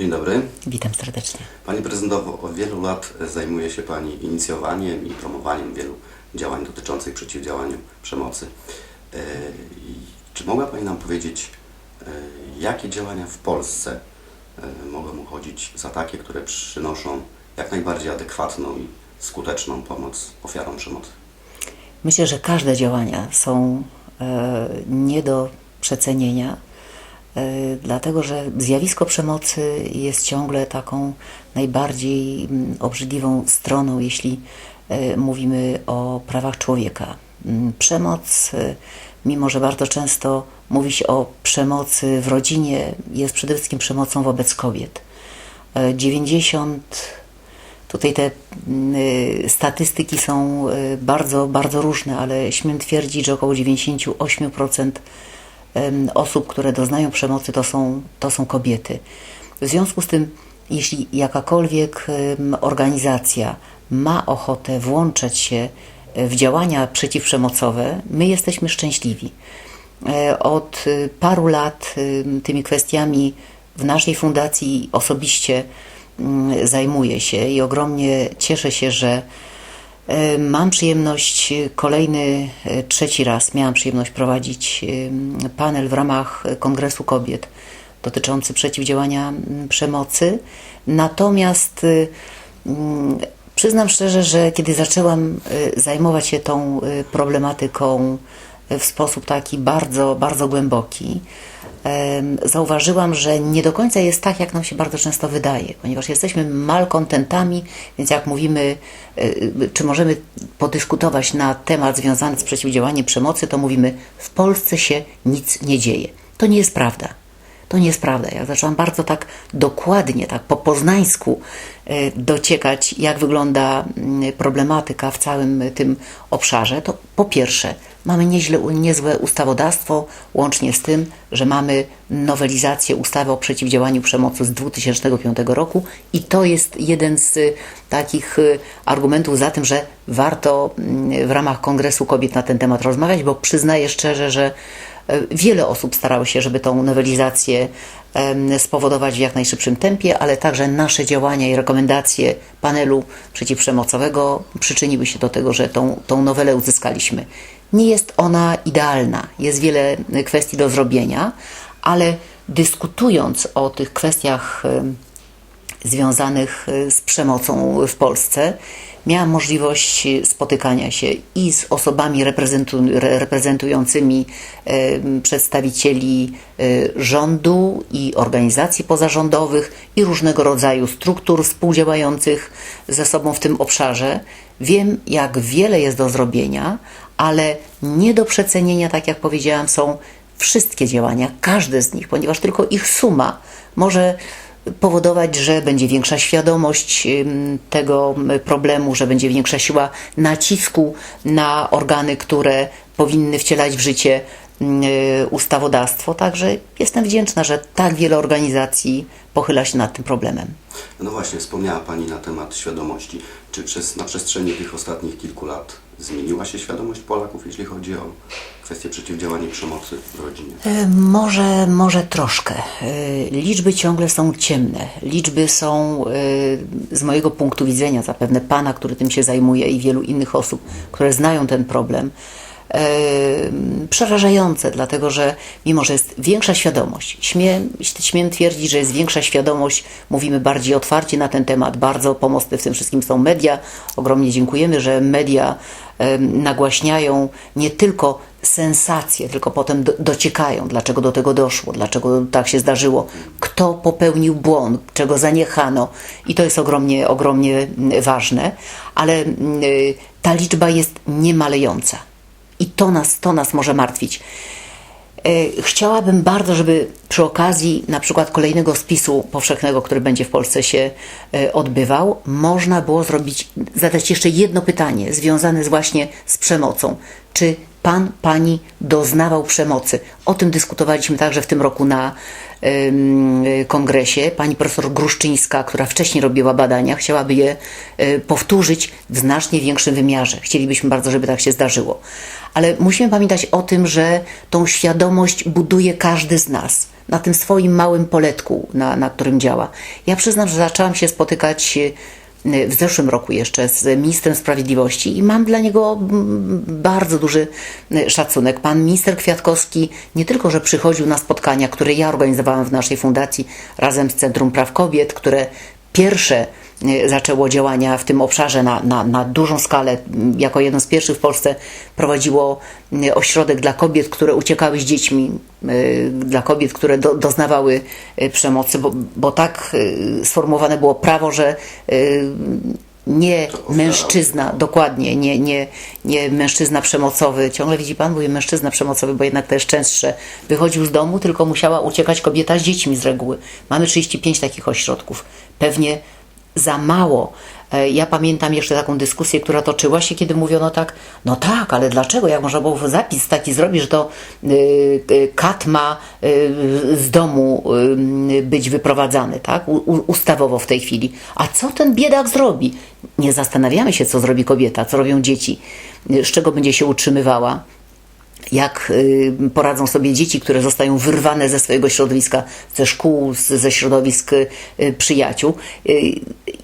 Dzień dobry. Witam serdecznie. Pani prezydentowo, od wielu lat zajmuje się Pani inicjowaniem i promowaniem wielu działań dotyczących przeciwdziałania przemocy. E, Czy mogła Pani nam powiedzieć, e, jakie działania w Polsce e, mogą uchodzić za takie, które przynoszą jak najbardziej adekwatną i skuteczną pomoc ofiarom przemocy? Myślę, że każde działania są nie do przecenienia, dlatego że zjawisko przemocy jest ciągle taką najbardziej mm, obrzydliwą stroną, jeśli e, mówimy o prawach człowieka. Mm, Przemoc, e, mimo że bardzo często mówi się o przemocy w rodzinie, jest przede wszystkim przemocą wobec kobiet. E, 90 Tutaj te mm, statystyki są bardzo, bardzo różne, ale śmiem twierdzić, że około 98% em, osób, które doznają przemocy, to są, to są kobiety. W związku z tym, jeśli jakakolwiek organizacja ma ochotę włączać się e, w działania przeciwprzemocowe, my jesteśmy szczęśliwi. E, Od y, paru lat ym, tymi kwestiami w naszej fundacji osobiście mm, zajmuję się i ogromnie cieszę się, że e, mam przyjemność e, kolejny, e, trzeci raz miałam przyjemność prowadzić panel w ramach Kongresu Kobiet dotyczący przeciwdziałania przemocy. Natomiast przyznam szczerze, że kiedy zaczęłam zajmować się tą problematyką w sposób taki bardzo, bardzo głęboki, zauważyłam, że nie do końca jest tak, jak nam się bardzo często wydaje, ponieważ jesteśmy malkontentami, więc jak mówimy, y, y, czy możemy podyskutować na temat związany z przeciwdziałaniem przemocy, to mówimy, w Polsce się nic nie dzieje. To nie jest prawda. To nie jest prawda. Ja zaczęłam bardzo tak dokładnie, tak po poznańsku e, dociekać, jak wygląda mm, problematyka w całym tym obszarze. To po pierwsze, mamy nieźle, niezłe ustawodawstwo, łącznie z tym, że mamy nowelizację ustawy o przeciwdziałaniu przemocy z 2005 roku i to jest jeden z y, takich y, argumentów za tym, że warto mm, w ramach Kongresu Kobiet na ten temat rozmawiać, bo przyznaję szczerze, że E, Wiele osób starało się, żeby tą nowelizację spowodować w jak najszybszym tempie, ale także nasze działania i rekomendacje panelu przeciwprzemocowego przyczyniły się do tego, że tą, tą nowelę uzyskaliśmy. Nie jest ona idealna, jest wiele kwestii do zrobienia, ale dyskutując o tych kwestiach em, związanych y, z przemocą w Polsce, miałam możliwość spotykania się i z osobami reprezentu, re- reprezentującymi przedstawicieli y, rządu i organizacji pozarządowych i różnego rodzaju struktur współdziałających ze sobą w tym obszarze. Wiem, jak wiele jest do zrobienia, ale nie do przecenienia, tak jak powiedziałam, są wszystkie działania, każde z nich, ponieważ tylko ich suma może powodować, że będzie większa świadomość tego problemu, że będzie większa siła nacisku na organy, które powinny wcielać w życie y, ustawodawstwo. Także jestem wdzięczna, że tak wiele organizacji pochyla się nad tym problemem. No właśnie, wspomniała Pani na temat świadomości. Czy przez, na przestrzeni tych ostatnich kilku lat zmieniła się świadomość Polaków, jeśli chodzi o kwestię przeciwdziałania przemocy w rodzinie? E, Może, może troszkę. E, Liczby ciągle są ciemne. Liczby są e, z mojego punktu widzenia, zapewne pana, który tym się zajmuje i wielu innych osób, które znają ten problem, przerażające, dlatego że mimo, że jest większa świadomość, śmiem, śmiem twierdzić, że jest większa świadomość, mówimy bardziej otwarcie na ten temat, bardzo pomocne w tym wszystkim są media. Ogromnie dziękujemy, że media nagłaśniają nie tylko sensacje, tylko potem do, dociekają, dlaczego do tego doszło, dlaczego tak się zdarzyło, kto popełnił błąd, czego zaniechano. I to jest ogromnie, ogromnie ważne, ale mm, y, ta liczba jest niemalejąca i to nas, to nas może martwić. E, Chciałabym bardzo, żeby przy okazji na przykład kolejnego spisu powszechnego, który będzie w Polsce się e, odbywał, można było zrobić, zadać jeszcze jedno pytanie związane z właśnie z przemocą. Czy pan, pani doznawał przemocy? O tym dyskutowaliśmy także w tym roku na kongresie. Pani profesor Gruszczyńska, która wcześniej robiła badania, chciałaby je e, powtórzyć w znacznie większym wymiarze. Chcielibyśmy bardzo, żeby tak się zdarzyło. Ale musimy pamiętać o tym, że tą świadomość buduje każdy z nas. na tym swoim małym poletku, na, na którym działa. Ja przyznam, że zaczęłam się spotykać e, w zeszłym roku jeszcze z ministrem sprawiedliwości i mam dla niego bardzo duży e, szacunek. Pan minister Kwiatkowski nie tylko, że przychodził na spotkania, które ja organizowałam w naszej fundacji razem z Centrum Praw Kobiet, które pierwsze zaczęło działania w tym obszarze na, na, na dużą skalę. Jako jedno z pierwszych w Polsce prowadziło m, ośrodek dla kobiet, które uciekały z dziećmi, e, dla kobiet, które do, doznawały e, przemocy, bo, bo tak e, sformułowane było prawo, że e, nie mężczyzna, dokładnie, nie, nie, nie mężczyzna przemocowy, ciągle widzi pan, mówię mężczyzna przemocowy, bo jednak to jest częstsze, wychodził z domu, tylko musiała uciekać kobieta z dziećmi z reguły. Mamy 35 takich ośrodków. Pewnie za mało. E, Ja pamiętam jeszcze taką dyskusję, która toczyła się, kiedy mówiono tak, no tak, ale dlaczego? Jak można było zapis taki zrobić, że to y, y, kat ma y, z domu być wyprowadzany, tak? Ustawowo w tej chwili. A co ten biedak zrobi? Nie zastanawiamy się, co zrobi kobieta, co robią dzieci, z czego będzie się utrzymywała jak y, poradzą sobie dzieci, które zostają wyrwane ze swojego środowiska, ze szkół, ze środowisk y, przyjaciół. Y,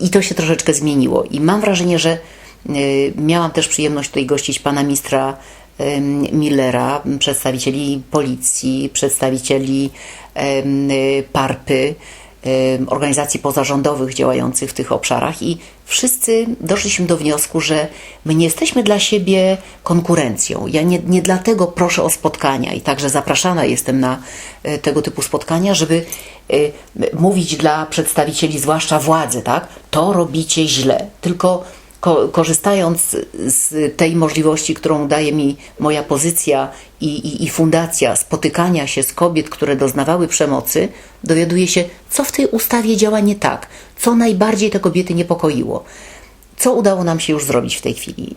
I to się troszeczkę zmieniło. I mam wrażenie, że miałam też przyjemność tutaj gościć pana ministra Millera, przedstawicieli policji, przedstawicieli parpy, organizacji pozarządowych działających w tych obszarach i wszyscy doszliśmy do wniosku, że my nie jesteśmy dla siebie konkurencją. Ja nie, nie dlatego proszę o spotkania i także zapraszana jestem na e, tego typu spotkania, żeby e, mówić dla przedstawicieli, zwłaszcza władzy, tak? To robicie źle. Tylko ko- korzystając z tej możliwości, którą daje mi moja pozycja i, i, i fundacja spotykania się z kobiet, które doznawały przemocy, dowiaduję się, co w tej ustawie działa nie tak, co najbardziej te kobiety niepokoiło. Co udało nam się już zrobić w tej chwili?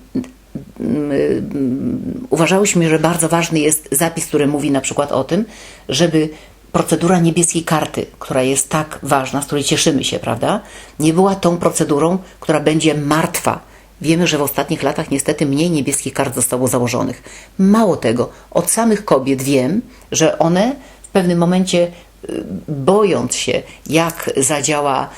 Uważałyśmy, że bardzo ważny jest zapis, który mówi na przykład o tym, żeby procedura niebieskiej karty, która jest tak ważna, z której cieszymy się, prawda, nie była tą procedurą, która będzie martwa. Wiemy, że w ostatnich latach niestety mniej niebieskich kart zostało założonych. Mało tego, od samych kobiet wiem, że one w pewnym momencie, y, bojąc się, jak zadziała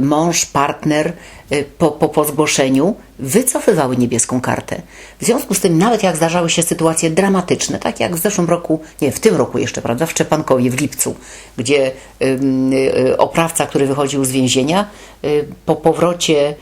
mąż, partner y, po, po, po zgłoszeniu, wycofywały niebieską kartę. W związku z tym, nawet jak zdarzały się sytuacje dramatyczne, tak jak w zeszłym roku, nie, w tym roku jeszcze, prawda, w Szczepankowie, w lipcu, gdzie y, oprawca, który wychodził z więzienia, po powrocie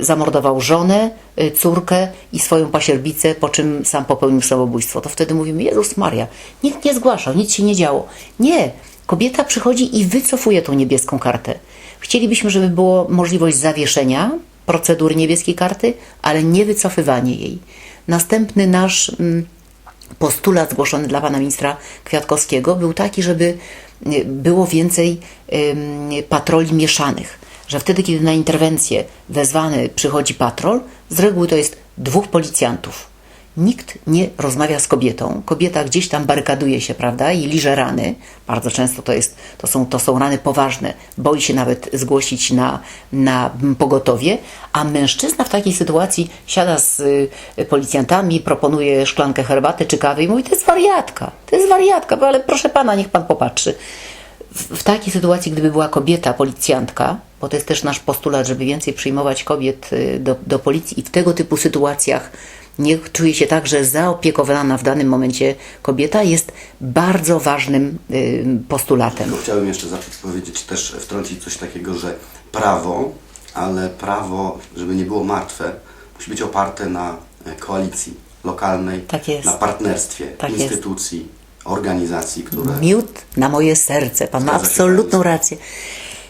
zamordował żonę, córkę i swoją pasierbicę, po czym sam popełnił samobójstwo. To wtedy mówimy, Jezus Maria, nikt nie zgłaszał, nic się nie działo. Nie, kobieta przychodzi i wycofuje tą niebieską kartę. Chcielibyśmy, żeby było możliwość zawieszenia procedury niebieskiej karty, ale nie wycofywanie jej. Następny nasz mm, postulat zgłoszony dla pana ministra Kwiatkowskiego był taki, żeby y, było więcej patroli mieszanych. Że wtedy, kiedy na interwencję wezwany przychodzi patrol, z reguły to jest dwóch policjantów. Nikt nie rozmawia z kobietą. Kobieta gdzieś tam barykaduje się, prawda, i liże rany. Bardzo często to, jest, to, są, to są rany poważne. Boi się nawet zgłosić na, na pogotowie, a mężczyzna w takiej sytuacji siada z y, policjantami, proponuje szklankę herbaty czy kawy i mówi, to jest wariatka, to jest wariatka, ale proszę pana, niech pan popatrzy. W, w takiej sytuacji, gdyby była kobieta, policjantka, bo to jest też nasz postulat, żeby więcej przyjmować kobiet y, do, do policji i w tego typu sytuacjach niech czuje się także zaopiekowana w danym momencie kobieta, jest bardzo ważnym postulatem. Chciałbym jeszcze powiedzieć też, wtrącić coś takiego, że prawo, ale prawo, żeby nie było martwe, musi być oparte na e, koalicji lokalnej, Tak na partnerstwie Tak instytucji, organizacji, które... Miód na moje serce, pan ma absolutną rację.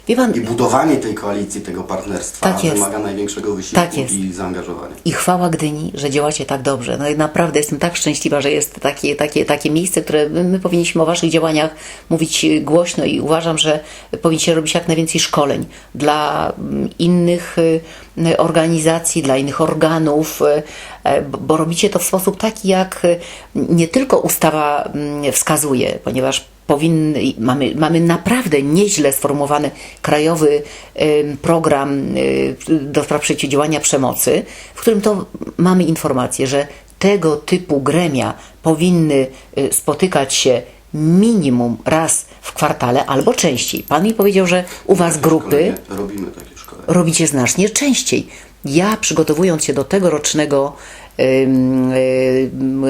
Wie pan, I budowanie tej koalicji, tego partnerstwa Tak wymaga największego wysiłku Tak i zaangażowania. I chwała Gdyni, że działacie tak dobrze. No i naprawdę jestem tak szczęśliwa, że jest takie, takie, takie miejsce, które my, my powinniśmy o Waszych działaniach mówić głośno i uważam, że powinniście robić jak najwięcej szkoleń dla mm, innych y, organizacji, dla innych organów, y, e, bo- bo robicie to w sposób taki, jak y, nie tylko ustawa mm, wskazuje, ponieważ powinny, mamy, mamy naprawdę nieźle sformułowany krajowy program do spraw przeciwdziałania przemocy, w którym to mamy informację, że tego typu gremia powinny y, spotykać się minimum raz w kwartale albo częściej. Pan mi powiedział, że u Was grupy robimy takie szkolenia. robicie znacznie częściej. Ja przygotowując się do tegorocznego ym,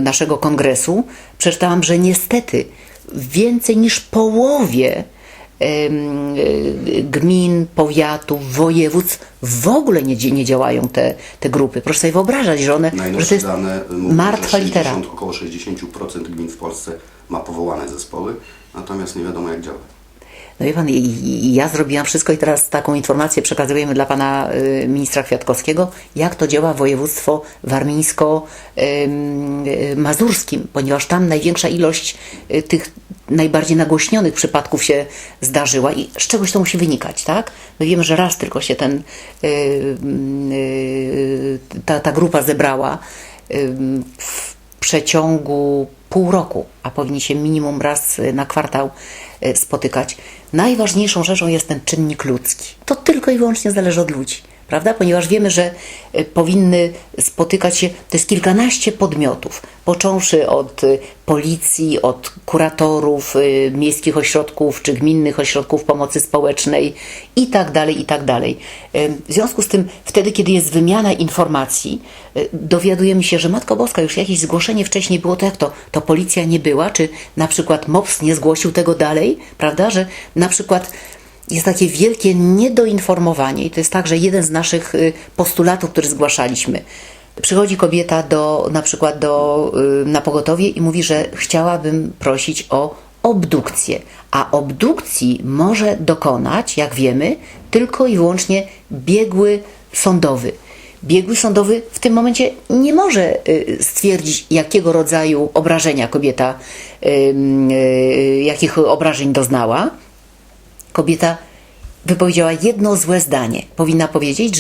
naszego kongresu, przeczytałam, że niestety więcej niż połowie y, gmin, powiatów, województw w ogóle nie, nie działają te, te grupy. Proszę sobie wyobrażać, że one, że to jest dane mówią, martwa że litera. 60, około 60% gmin w Polsce ma powołane zespoły, natomiast nie wiadomo jak działa. No wie pan, ja zrobiłam wszystko i teraz taką informację przekazujemy dla pana y, ministra Kwiatkowskiego, jak to działa województwo warmińsko-mazurskim, ponieważ tam największa ilość y, tych najbardziej nagłośnionych przypadków się zdarzyła i z czegoś to musi wynikać, tak? My wiemy, że raz tylko się ten, y, y, ta, ta grupa zebrała y, w przeciągu pół roku, a powinni się minimum raz y, na kwartał y, spotykać. Najważniejszą rzeczą jest ten czynnik ludzki. To tylko i wyłącznie zależy od ludzi, prawda? Ponieważ wiemy, że y, powinny spotykać się, to jest kilkanaście podmiotów, począwszy od y, policji, od kuratorów y, miejskich ośrodków czy gminnych ośrodków pomocy społecznej i tak dalej, i tak dalej. W związku z tym, wtedy, kiedy jest wymiana informacji, dowiadujemy się, że Matko Boska, już jakieś zgłoszenie wcześniej było, to jak to? To policja nie była, czy na przykład MOPS nie zgłosił tego dalej, prawda? Że na przykład jest takie wielkie niedoinformowanie i to jest także jeden z naszych y, postulatów, który zgłaszaliśmy. Przychodzi kobieta do, na przykład do, y, na pogotowie i mówi, że chciałabym prosić o obdukcję, a obdukcji może dokonać, jak wiemy, tylko i wyłącznie biegły sądowy. Biegły sądowy w tym momencie nie może y, stwierdzić, jakiego rodzaju obrażenia kobieta, jakich obrażeń doznała. Kobieta wypowiedziała jedno złe zdanie. Powinna powiedzieć,